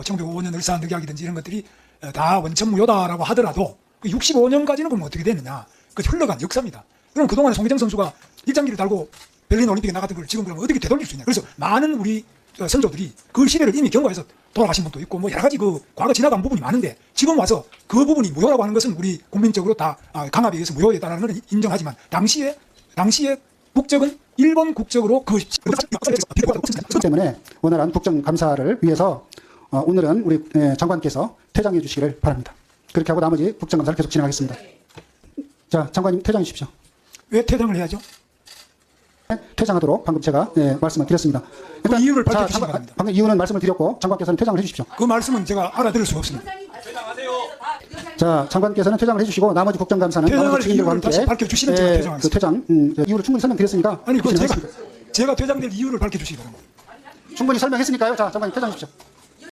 뭐 1905년 을사늑약이든지 이런 것들이 어, 다 원천무효다라고 하더라도 65년까지는 그럼 어떻게 됐느냐? 그 흘러간 역사입니다. 그럼 그동안에 송혜정 선수가 일장기를 달고 berlin 올림픽에 나갔던 걸 지금 그러면 어떻게 되돌릴 수 있냐? 그래서 많은 우리 어, 선조들이 그 시대를 이미 경과해서 돌아가신 분도 있고 뭐 여러 가지 그 과거 지나간 부분이 많은데 지금 와서 그 부분이 무효라고 하는 것은 우리 국민적으로 다 아, 강압에 의해서 무효였다는 걸 인정하지만 당시에 당시에 국적은 일본 국적으로 그 그렇기 때문에 원활한 국정감사를 위해서 어, 오늘은 우리 예, 장관께서 퇴장해 주시기를 바랍니다. 그렇게 하고 나머지 국정감사를 계속 진행하겠습니다. 자, 장관님 퇴장해 주십시오. 왜 퇴장을 해야죠? 퇴장하도록 방금 제가 예, 말씀을 드렸습니다. 그 이유를 자, 밝혀주시기 장관, 바랍니다. 방금 이유는 말씀을 드렸고 장관께서는 퇴장을 해주십시오. 그 말씀은 제가 알아들을 수가 없습니다. 자, 장관께서는 퇴장을 해주시고 나머지 국정감사는 증인들과 이유를 함께 다시 밝혀주시면 제가 예, 퇴장하겠습니다. 그 퇴장 음, 저 이유를 충분히 설명드렸으니까 아니 그 제가. 제가 퇴장될 이유를 밝혀주시기 바랍니다. 충분히 설명했으니까요. 자, 장관님 퇴장해 주십시오.